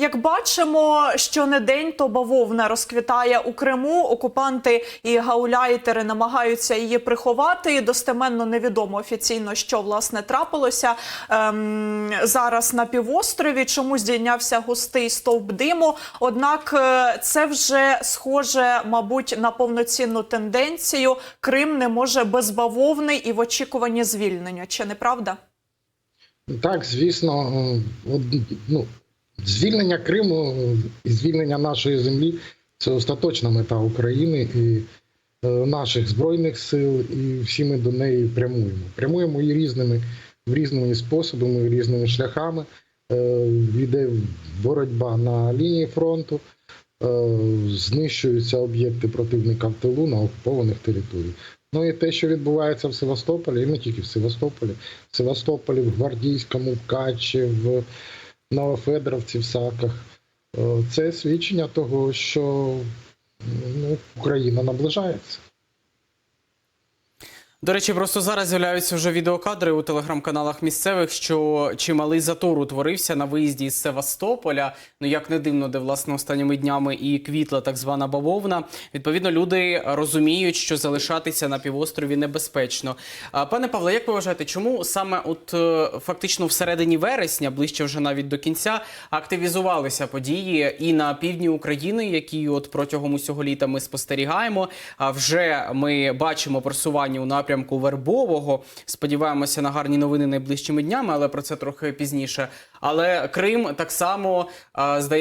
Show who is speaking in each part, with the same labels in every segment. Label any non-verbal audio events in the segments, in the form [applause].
Speaker 1: Як бачимо, що не день, то бавовна розквітає у Криму. Окупанти і гауляйтери намагаються її приховати. Достеменно невідомо офіційно, що власне трапилося ем, зараз на півострові. Чому здійнявся густий стовп диму? Однак е, це вже схоже, мабуть, на повноцінну тенденцію. Крим не може без бавовни і в очікуванні звільнення. Чи не правда?
Speaker 2: Так, звісно, е, ну, звільнення Криму і звільнення нашої землі це остаточна мета України і е, наших збройних сил, і всі ми до неї прямуємо. Прямуємо і різними різними способами, різними шляхами. Е, Йде боротьба на лінії фронту, е, знищуються об'єкти противника в тилу на окупованих територіях. Ну і те, що відбувається в Севастополі, і не тільки в Севастополі, в Севастополі, в Гвардійському, в Качі, в Новофедоровці, в Саках. Е, Це свідчення того, що ну, Україна наближається.
Speaker 3: До речі, просто зараз з'являються вже відеокадри у телеграм-каналах місцевих, що чималий затор утворився на виїзді із Севастополя. Ну як не дивно, де власне останніми днями і квітла так звана бавовна. Відповідно, люди розуміють, що залишатися на півострові небезпечно. Пане Павле, як ви вважаєте, чому саме от е, фактично всередині вересня, ближче вже навіть до кінця, активізувалися події і на півдні України, які от протягом усього літа ми спостерігаємо. А вже ми бачимо просування у напрямку Вербового. Сподіваємося на гарні новини найближчими днями, але про це трохи пізніше. Але Крим так само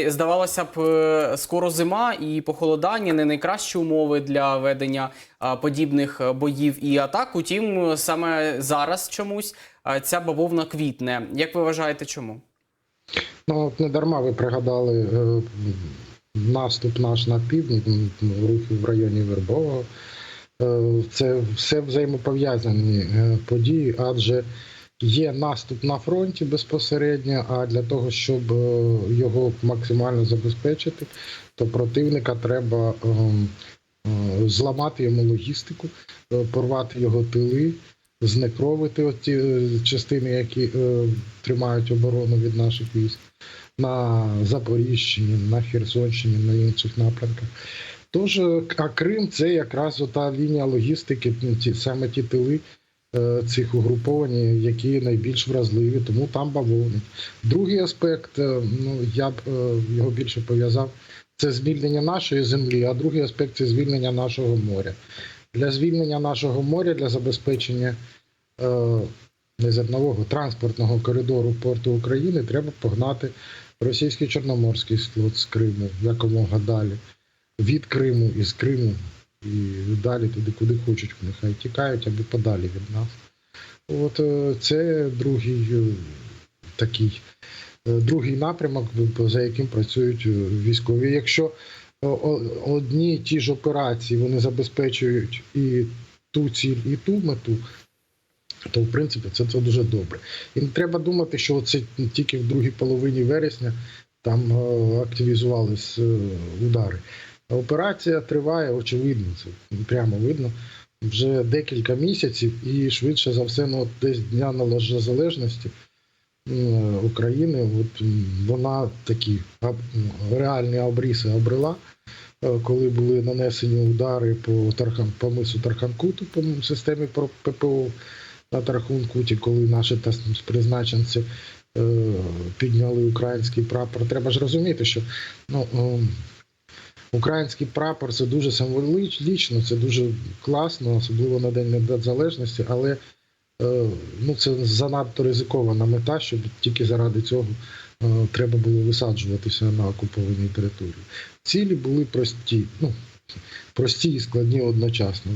Speaker 3: здавалося б, е, скоро зима і похолодання не найкращі умови для ведення подібних е, боїв і атак. Утім, саме зараз чомусь ця бавовна квітне. Як ви вважаєте, чому?
Speaker 2: Ну, не дарма ви пригадали е, наступ наш на півдні, рухи в районі Вербового. Е, Це все взаємопов'язані е, події, адже є наступ на фронті безпосередньо, а для того, щоб е, його максимально забезпечити, то противника треба ем, зламати йому логістику, порвати його тили, знекровити ті частини, які тримають оборону від наших військ на Запоріжчині, на Херсонщині, на інших напрямках. Тож, е, а Крим це якраз ота лінія логістики, ну, ті, саме ті тили е, цих угруповань, які найбільш вразливі, тому там бавовник. Другий аспект, е, ну я б його більше пов'язав, це звільнення нашої землі, а другий аспект це звільнення нашого моря. Для звільнення нашого моря, для забезпечення незернового транспортного коридору порту України треба погнати російський Чорноморський флот з Криму якомога далі. Від Криму і з Криму і далі туди, куди хочуть, нехай тікають або подалі від нас. От е, це другий е, такий е, другий напрямок, за яким працюють військові. Якщо одні ті ж операції вони забезпечують і ту ціль, і ту мету, то в принципі це, це дуже добре. І не треба думати, що це тільки в другій половині вересня там активізувались удари. Операція триває, очевидно, це прямо видно. Вже декілька місяців, і швидше за все, ну десь дня незалежності м, України, от вона такі реальні обриси обрела, е, коли були нанесені удари по Тархан, по мису Тарханкуту, по системі ППО на Тарханкуті, коли наші призначенці е, підняли український прапор. Треба ж розуміти, що ну. Український прапор це дуже символічно, це дуже класно, особливо на День Незалежності, але е, ну, це занадто ризикована мета, щоб тільки заради цього е, треба було висаджуватися на окупованій території. Цілі були прості, ну, прості і складні одночасно.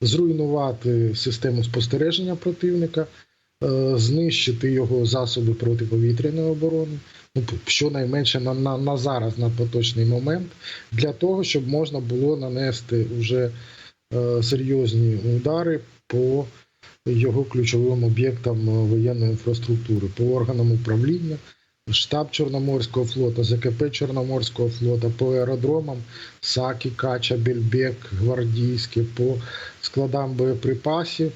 Speaker 2: Зруйнувати систему спостереження противника, е, знищити його засоби протиповітряної оборони, щонайменше на, на, на зараз, на поточний момент, для того, щоб можна було нанести вже е, серйозні удари по його ключовим об'єктам е, воєнної інфраструктури, по органам управління, штаб Чорноморського флоту, ЗКП Чорноморського флоту, по аеродромам Сакі, Кача, Бельбек, Гвардійське, по складам боєприпасів,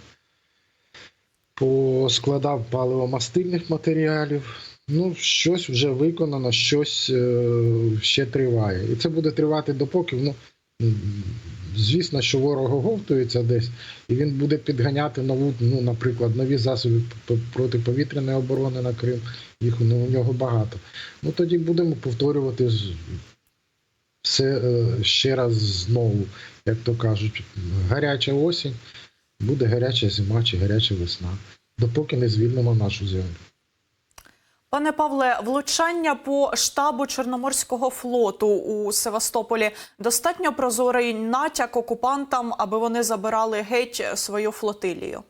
Speaker 2: по складам паливомастильних матеріалів, Ну, щось вже виконано, щось е, ще триває. І це буде тривати допоки. Ну, звісно, що ворог оговтується десь, і він буде підганяти нову, ну, наприклад, нові засоби протиповітряної оборони на Крим. Їх ну, у нього багато. Ну тоді будемо повторювати все е, ще раз знову, як то кажуть, гаряча осінь, буде гаряча зима чи гаряча весна, допоки не звільнимо нашу землю.
Speaker 1: Пане Павле, влучання по штабу Чорноморського флоту у Севастополі достатньо прозорий натяк окупантам, аби вони забирали геть свою флотилію.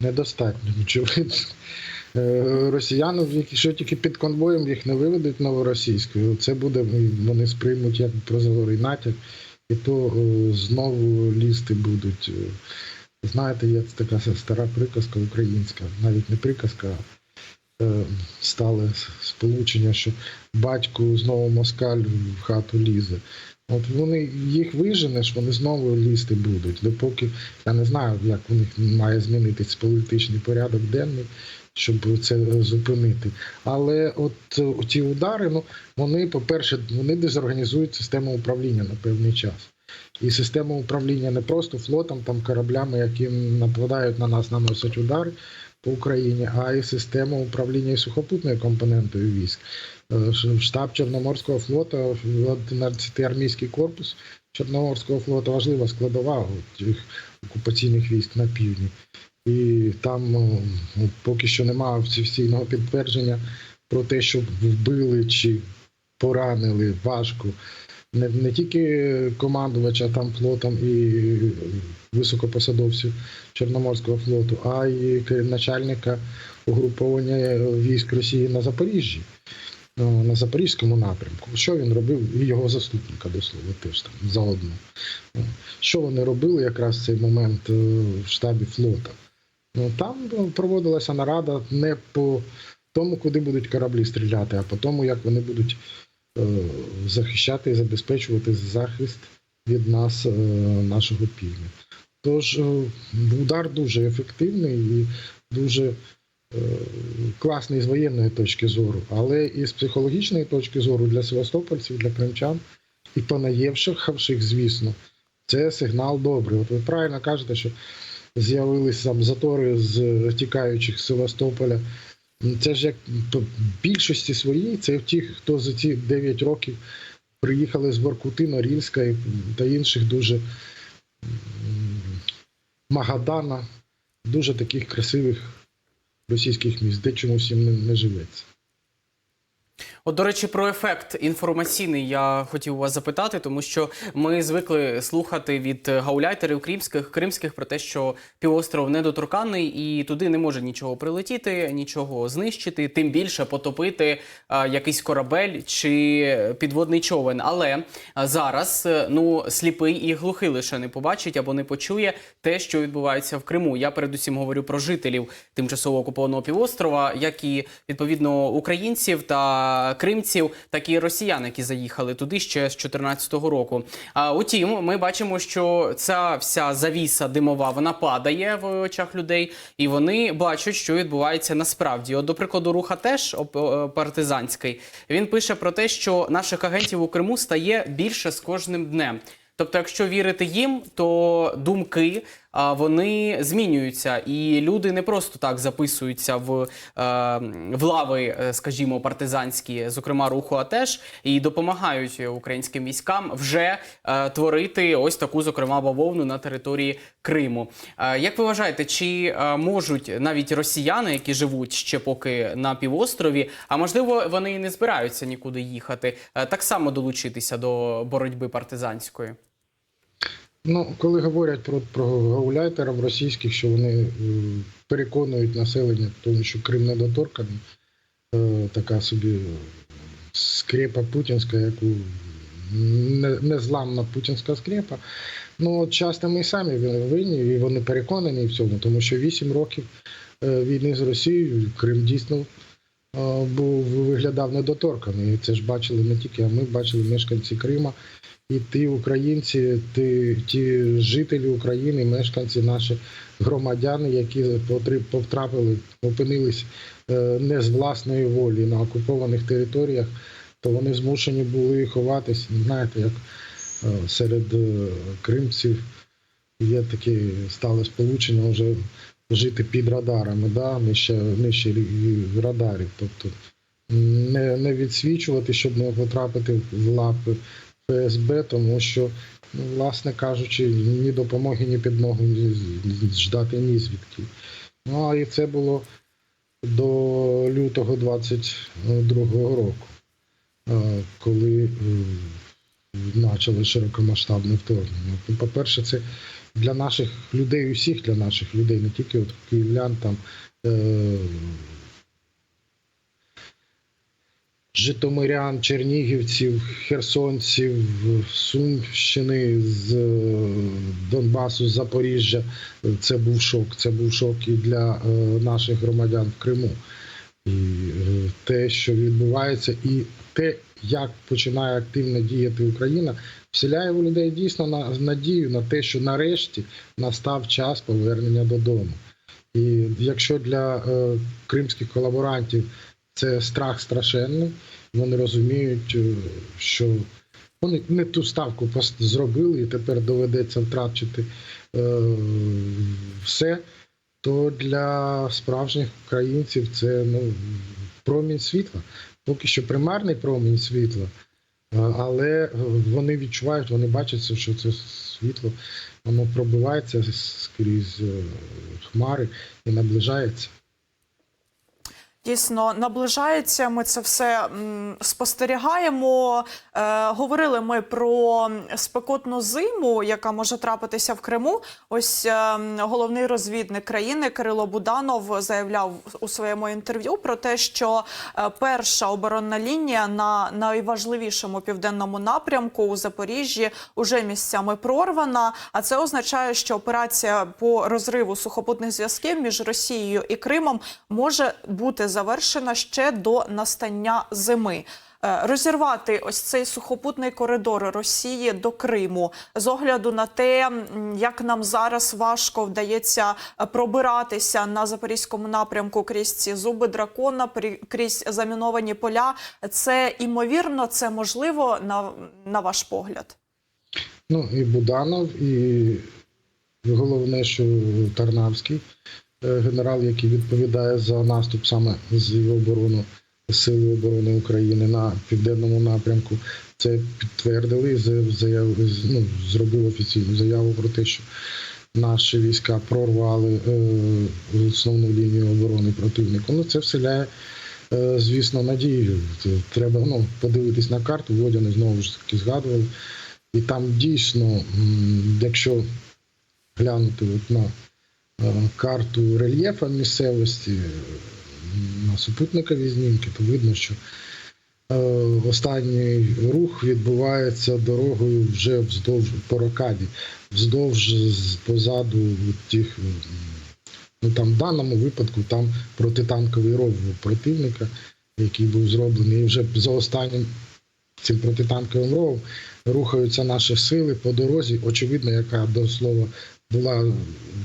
Speaker 2: Недостатньо, очевидно. Е, Росіяни, якщо тільки під конвоєм їх не виведуть новоросійською, це буде, вони сприймуть як прозорий натяк, і то е, знову лізти будуть. Знаєте, є така стара приказка українська, навіть не приказка, а е, стале сполучення, що батьку знову москаль в хату лізе. От вони їх виженеш, вони знову лізти будуть. Допоки я не знаю, як у них має змінитись політичний порядок денний, щоб це зупинити. Але от е, ті удари, ну вони, по-перше, вони дезорганізують систему управління на певний час. І система управління не просто флотом, там кораблями, які нападають на нас, наносять удари по Україні, а й система управління сухопутною компонентою військ. Е, Штаб Чорноморського флоту, 11 армійський корпус Чорноморського флоту важлива складова цих окупаційних військ на півдні. І там ну, ну, поки що немає офіційного підтвердження про те, що вбили чи поранили важко не, не тільки командувача там флотом і високопосадовців Чорноморського флоту, а й начальника угруповання військ Росії на Запоріжжі, ну, на Запорізькому напрямку. Що він робив? І його заступника до слова теж там заодно. Ну, Що вони робили якраз в цей момент е, в штабі флота? Ну, там ну, проводилася нарада не по тому, куди будуть кораблі стріляти, а по тому, як вони будуть е, захищати і забезпечувати захист від нас, е, нашого півдня. Тож е, удар дуже ефективний і дуже е, класний з воєнної точки зору, але і з психологічної точки зору для севастопольців, для кримчан і понаєвших, звісно, це сигнал добрий. От ви правильно кажете, що з'явилися там затори з тікаючих з Севастополя. Це ж як по більшості своїй, це ті, хто за ці 9 років приїхали з Воркути, Норільська та інших дуже Магадана, дуже таких красивих російських міст, де чомусь їм не, не живеться.
Speaker 3: От, до речі, про ефект інформаційний я хотів вас запитати, тому що ми звикли слухати від гауляйтерів кримських кримських про те, що півостров недоторканий і туди не може нічого прилетіти, нічого знищити, тим більше потопити а, якийсь корабель чи підводний човен. Але а, зараз е, ну сліпий і глухий лише не побачить або не почує те, що відбувається в Криму. Я передусім говорю про жителів тимчасово окупованого півострова, як і відповідно українців та кримців, так і росіян, які заїхали туди ще з 2014 року. А утім, ми бачимо, що ця вся завіса димова вона падає в очах людей, і вони бачать, що відбувається насправді. От, до прикладу, руха теж е, партизанський. Він пише про те, що наших агентів у Криму стає більше з кожним днем. Тобто, якщо вірити їм, то думки вони змінюються, і люди не просто так записуються в, е, в лави, е, скажімо, партизанські, зокрема руху АТЕШ, і допомагають українським військам вже е, творити ось таку, зокрема, бавовну на території Криму. Як ви вважаєте, чи можуть навіть росіяни, які живуть ще поки на півострові, а можливо, вони і не збираються нікуди їхати, так само долучитися до боротьби партизанської?
Speaker 2: Ну, коли говорять про, про гауляйтерів російських, що вони е, переконують населення тому, що Крим недоторканий, е, така собі скрепа путінська, яку незламна путінська скрепа. Ну, часто ми самі винні, і вони переконані в цьому, тому що 8 років е, війни з Росією Крим дійсно був виглядав недоторканий. Це ж бачили не тільки, а ми бачили мешканці Крима. І ті українці, ті, ті жителі України, мешканці, наші громадяни, які потрапили, опинились е, не з власної волі на окупованих територіях, то вони змушені були ховатись. Знаєте, як е, серед е, кримців є таке стале сполучення вже жити під радарами, да, нижче, нижче радарів. Тобто не, не відсвічувати, щоб не потрапити в лапи ФСБ, тому що, ну, власне кажучи, ні допомоги, ні підмоги ждати ні звідки. Ну, а і це було до лютого 22-го року, е, коли е, почали широкомасштабне вторгнення. По-перше, це для наших людей, усіх для наших людей, не тільки от київлян, там е- Житомирян, чернігівців, херсонців, Сумщини, з е, Донбасу, з Запоріжжя. Це був шок. Це був шок і для е, наших громадян в Криму. І е, те, що відбувається, і те, як починає активно діяти Україна, вселяє у людей дійсно на надію на те, що нарешті настав час повернення додому. І якщо для е, кримських колаборантів це страх страшенний, вони розуміють, е, що вони не ту ставку зробили, і тепер доведеться втратити е, все, то для справжніх українців це ну, промінь світла. Поки що примарний промінь світла, але е, вони відчувають, вони бачать, що це світло воно пробивається скрізь е, хмари і наближається.
Speaker 1: Дійсно наближається. Ми це все спостерігаємо. Е, говорили ми про спекотну зиму, яка може трапитися в Криму. Ось е, головний розвідник країни Кирило Буданов заявляв у своєму інтерв'ю про те, що е, перша оборонна лінія на найважливішому південному напрямку у Запоріжжі уже місцями прорвана. А це означає, що операція по розриву сухопутних зв'язків між Росією і Кримом може бути завершена ще до настання зими. Е, Розірвати ось цей сухопутний коридор Росії до Криму з огляду на те, як нам зараз важко вдається е, пробиратися на запорізькому напрямку крізь ці зуби дракона, крізь заміновані поля. Це імовірно, це можливо на, на ваш погляд.
Speaker 2: Ну і Буданов, і головне, що Тарнавський, генерал, який відповідає за наступ саме з оборону Сили оборони України на південному напрямку, це підтвердили заяву, ну, зробив офіційну заяву про те, що наші війська прорвали е, основну лінію оборони противника. Ну це вселяє. е, Звісно, надію. Треба ну, подивитись на карту. Водяни знову ж таки згадували. І там дійсно, якщо глянути от на е, карту рельєфа місцевості, на супутникові знімки, то видно, що е, останній рух відбувається дорогою вже вздовж по рокаді, вздовж позаду тих. Ну там в даному випадку там протитанковий ров противника, який був зроблений, і вже за останнім цим протитанковим ровом рухаються наші сили по дорозі, очевидно, яка до слова була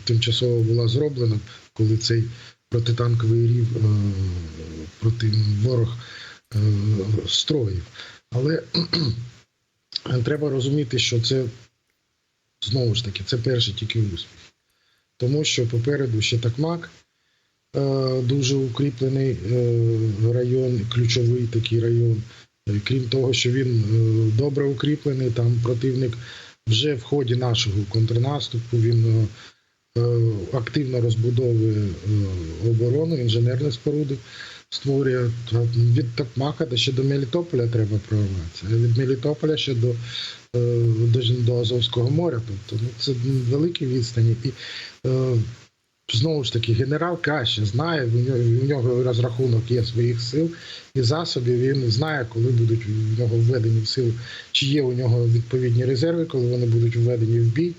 Speaker 2: тимчасово була зроблена, коли цей протитанковий рів е, проти ворог е, строїв. Але [clears throat] треба розуміти, що це знову ж таки це перший тільки успіх. Тому що попереду ще такмак, е, дуже укріплений район, ключовий такий район. Крім того, що він добре укріплений, там противник вже в ході нашого контрнаступу він е, е, активно розбудовує е, оборону, інженерні споруди створює. Від Токмака ще до Мелітополя треба прорватися, від Мелітополя ще до, до, до Азовського моря. Тобто ну, це великі відстані. І знову ж таки, генерал краще знає, в нього, розрахунок є своїх сил і засобів. Він знає, коли будуть в нього введені в силу, чи є у нього відповідні резерви, коли вони будуть введені в бій,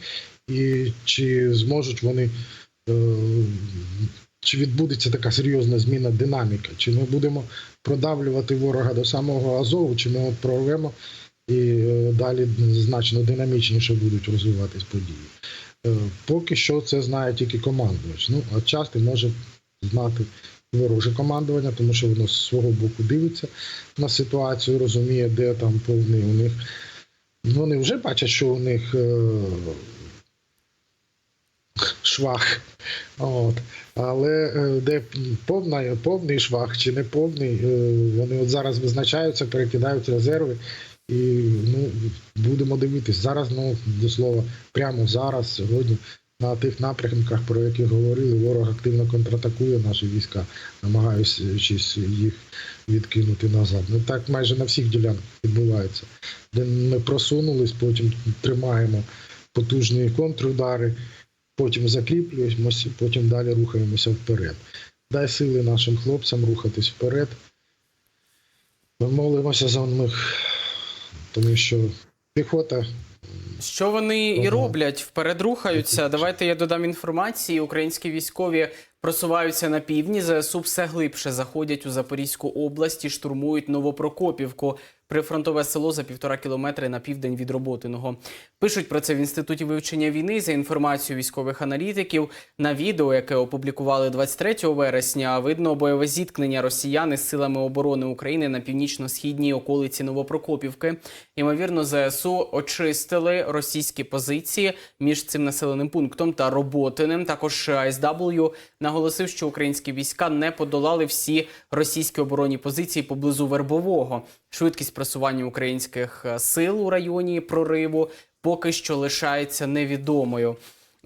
Speaker 2: і чи зможуть вони е, чи відбудеться така серйозна зміна динаміки, чи ми будемо продавлювати ворога до самого Азову, чи ми прорвемо і е, далі значно динамічніше будуть розвиватись події. Е, Поки що це знає тільки командувач. Ну, а часто може знати вороже командування, тому що воно з свого боку дивиться на ситуацію, розуміє, де там повний у них. Вони вже бачать, що у них е, швах. От. Але е, де повна, повний швах чи не повний, е, вони от зараз визначаються, перекидають резерви. І ну, будемо дивитись. Зараз, ну, до слова, прямо зараз, сьогодні, на тих напрямках, про які говорили, ворог активно контратакує наші війська, намагаючись їх відкинути назад. Ну так майже на всіх ділянках відбувається. Де ми просунулись, потім тримаємо потужні контрудари, потім закріплюємося, потім далі рухаємося вперед. Дай сили нашим хлопцям рухатись вперед. Ми молимося за них, тому що піхота
Speaker 3: Що вони і роблять? Вперед рухаються. Давайте я додам інформації. Українські військові просуваються на півдні. ЗСУ все глибше заходять у Запорізьку область і штурмують Новопрокопівку. Прифронтове село за півтора кілометри на південь від Роботиного. Пишуть про це в інституті вивчення війни за інформацією військових аналітиків. На відео, яке опублікували 23 вересня, видно бойове зіткнення росіян із силами оборони України на північно-східній околиці Новопрокопівки. Ймовірно, ЗСУ очистили російські позиції між цим населеним пунктом та Роботиним. Також АСW наголосив, що українські війська не подолали всі російські оборонні позиції поблизу Вербового. Швидкість просування українських е, сил у районі прориву поки що лишається невідомою.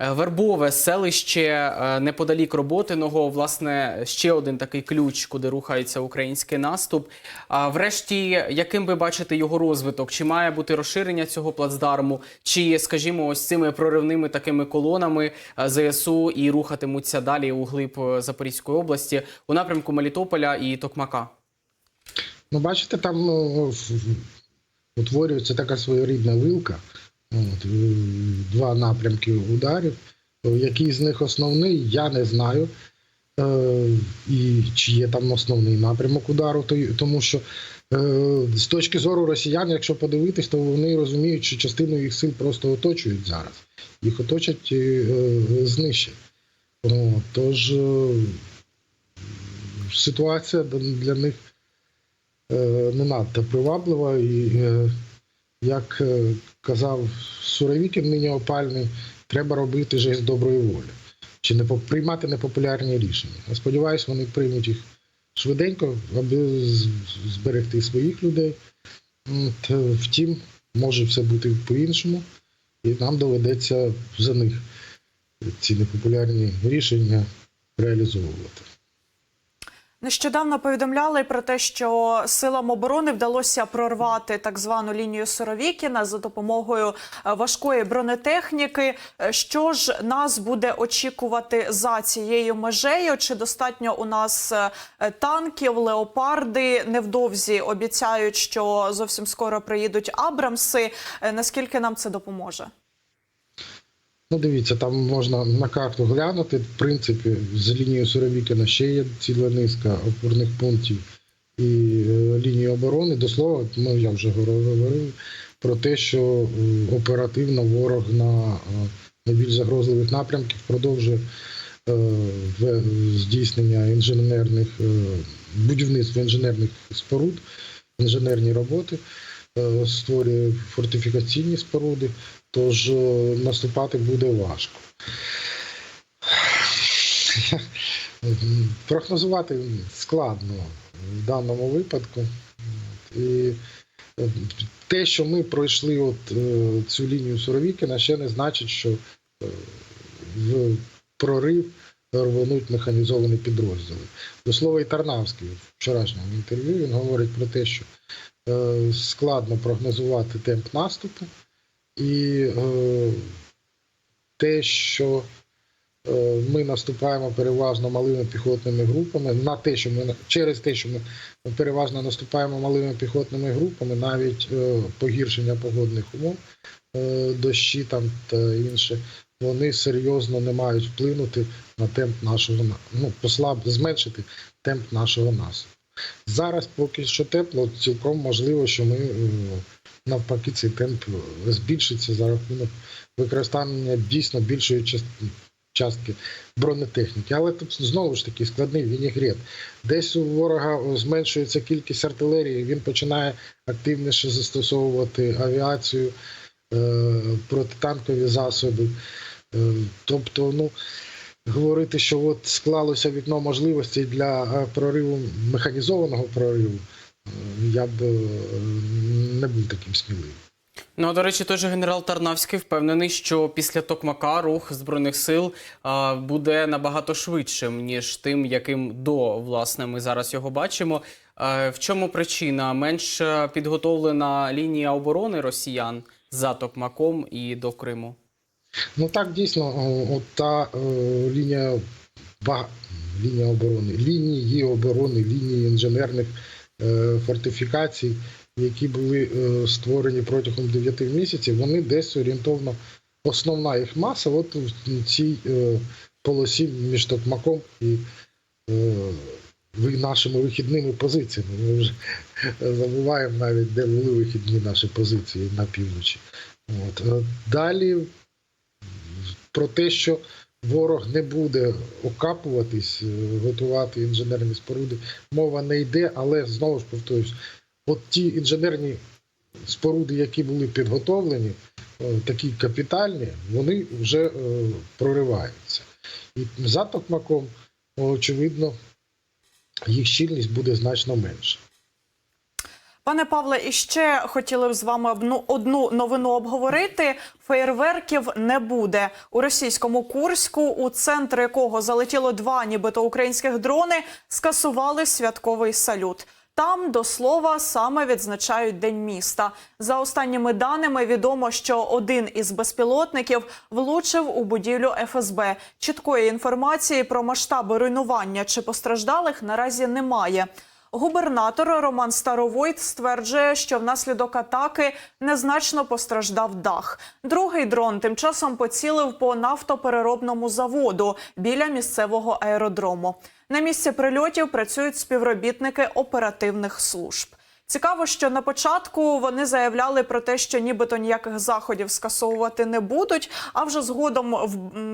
Speaker 3: Е, Вербове селище е, неподалік Роботиного, власне, ще один такий ключ, куди рухається український наступ. А врешті, яким ви бачите його розвиток? Чи має бути розширення цього плацдарму, чи, скажімо, ось цими проривними такими колонами ЗСУ і рухатимуться далі у глиб Запорізької області у напрямку Мелітополя і Токмака?
Speaker 2: Ну, бачите, там ну, утворюється така своєрідна вилка. От, е, два напрямки ударів. Е, Який з них основний, я не знаю. Е, і чи є там основний напрямок удару, то, тому що е, з точки зору росіян, якщо подивитись, то вони розуміють, що частину їх сил просто оточують зараз. Їх оточать і е, знищать. О, тож е, ситуація для них е, не надто приваблива. І, е, як е, казав Суровікін, нині опальний, треба робити жест доброї волі. Чи не приймати непопулярні рішення. Я сподіваюся, вони приймуть їх швиденько, аби зберегти своїх людей. Е, Втім, може все бути по-іншому, і нам доведеться за них ці непопулярні рішення реалізовувати.
Speaker 1: Нещодавно повідомляли про те, що силам оборони вдалося прорвати так звану лінію Соровікіна за допомогою е, важкої бронетехніки. Е, Що ж нас буде очікувати за цією межею? Чи достатньо у нас е, танків, леопарди? Невдовзі обіцяють, що зовсім скоро приїдуть Абрамси. Наскільки нам це допоможе?
Speaker 2: Ну, дивіться, там можна на карту глянути. В принципі, з лінією Суровікіна ще є ціла низка опорних пунктів і е, лінії оборони. До слова, ну я вже говорив про те, що е, оперативно ворог на е, найбільш загрозливих напрямках продовжує здійснення інженерних будівництва інженерних споруд, інженерні роботи, створює фортифікаційні споруди. Тож е, наступати буде важко. Прогнозувати складно в даному випадку. І е, те, що ми пройшли от е, цю лінію Суровікіна, ще не значить, що в прорив рвонуть механізовані підрозділи. До слова, і Тарнавський в вчорашньому інтерв'ю він говорить про те, що складно прогнозувати темп наступу. І е, те, що е, ми наступаємо переважно малими піхотними групами, на те, що ми через те, що ми переважно наступаємо малими піхотними групами, навіть е, погіршення погодних умов, е, дощі там та інше, вони серйозно не мають вплинути на темп нашого на- ну, послаб, зменшити темп нашого наступу. Зараз поки що тепло, цілком можливо, що ми е, навпаки цей темп збільшиться за рахунок використання дійсно більшої част- частки бронетехніки. Але тут знову ж таки складний вінігрет. Десь у ворога зменшується кількість артилерії, він починає активніше застосовувати авіацію, е, протитанкові засоби. Е, Тобто, ну говорити, що от склалося вікно можливостей для е, прориву механізованого прориву, е, я б е, не був таким сміливим.
Speaker 3: Ну, а, до речі, той же генерал Тарнавський впевнений, що після Токмака рух збройних сил а, буде набагато швидшим, ніж тим, яким до власне ми зараз його бачимо. А, в чому причина? Менш е, підготовлена лінія оборони росіян за Токмаком і до Криму.
Speaker 2: Ну так дійсно, от та е, лінія ба- лінія оборони, лінії оборони, лінії інженерних е, фортифікацій, які були е, створені протягом 9 місяців, вони десь орієнтовно основна їх маса, от в цій е, полосі між Токмаком і е, нашими вихідними позиціями. Ми вже [laughs] забуваємо навіть, де були вихідні наші позиції на півночі. От. Е, Далі про те, що ворог не буде окапуватись, е, готувати інженерні споруди, мова не йде, але знову ж повторюсь, от ті інженерні споруди, які були підготовлені, е, такі капітальні, вони вже е, прориваються. І за Токмаком, очевидно, їх щільність буде значно менша.
Speaker 1: Пане Павле, і ще хотіли б з вами одну, одну новину обговорити. Феєрверків не буде у російському Курську, у центр якого залетіло два, нібито українських дрони, скасували святковий салют. Там до слова саме відзначають день міста. За останніми даними відомо, що один із безпілотників влучив у будівлю ФСБ. Чіткої інформації про масштаби руйнування чи постраждалих наразі немає. Губернатор Роман Старовойт стверджує, що внаслідок атаки незначно постраждав дах. Другий дрон тим часом поцілив по нафтопереробному заводу біля місцевого аеродрому. На місці прильотів працюють співробітники оперативних служб. Цікаво, що на початку вони заявляли про те, що нібито ніяких заходів скасовувати не будуть, а вже згодом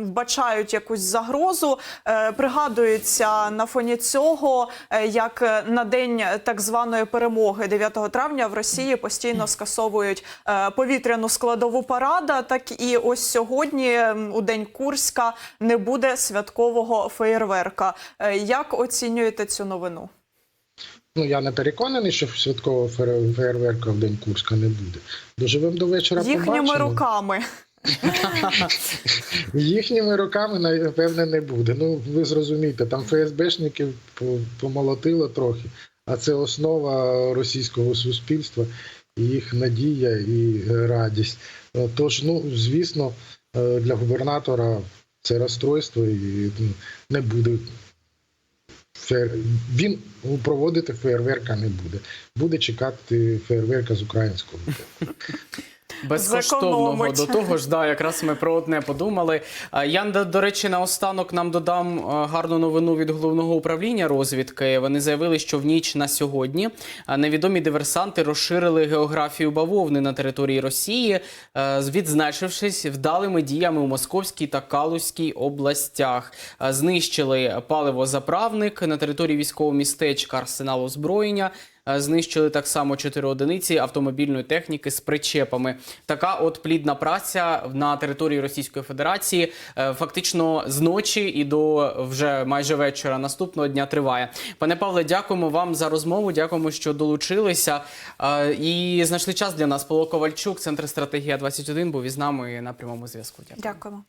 Speaker 1: вбачають якусь загрозу. Е, Пригадується на фоні цього, е, як на день так званої перемоги 9 травня в Росії постійно скасовують е, повітряну складову парада. Так і ось сьогодні, у день Курська, не буде святкового феєрверка. Як оцінюєте цю новину?
Speaker 2: Ну, я не переконаний, що святкового фейерверка в день Курська не буде. Доживемо до вечора.
Speaker 1: Їхніми
Speaker 2: побачимо.
Speaker 1: руками. [laughs]
Speaker 2: Їхніми руками, напевне, не буде. Ну, ви зрозумієте, там ФСБшників по- помолотило трохи, а це основа російського суспільства, їх надія і радість. Е, Тож, ну, звісно, е, для губернатора це розстройство і ну, не буде. Феєр... Він проводити фейерверка не буде. Буде чекати фейерверка з українського. боку. [laughs]
Speaker 3: Безкоштовного
Speaker 1: Зекономить.
Speaker 3: до того ж, да, якраз ми про одне подумали. Я до- речі, наостанок нам додам гарну новину від головного управління розвідки. Вони заявили, що в ніч на сьогодні невідомі диверсанти розширили географію бавовни на території Росії, відзначившись вдалими діями у Московській та Калузькій областях. Знищили паливозаправник на території військового містечка арсенал озброєння. Е, Знищили так само чотири одиниці автомобільної техніки з причепами. Така от плідна праця на території Російської Федерації е, фактично з ночі і до вже майже вечора наступного дня триває. Пане Павле, дякуємо вам за розмову. Дякуємо, що долучилися е, і знайшли час для нас. Павло Ковальчук, центр стратегія 21 був із нами на прямому зв'язку. Дякую.
Speaker 1: Дякуємо.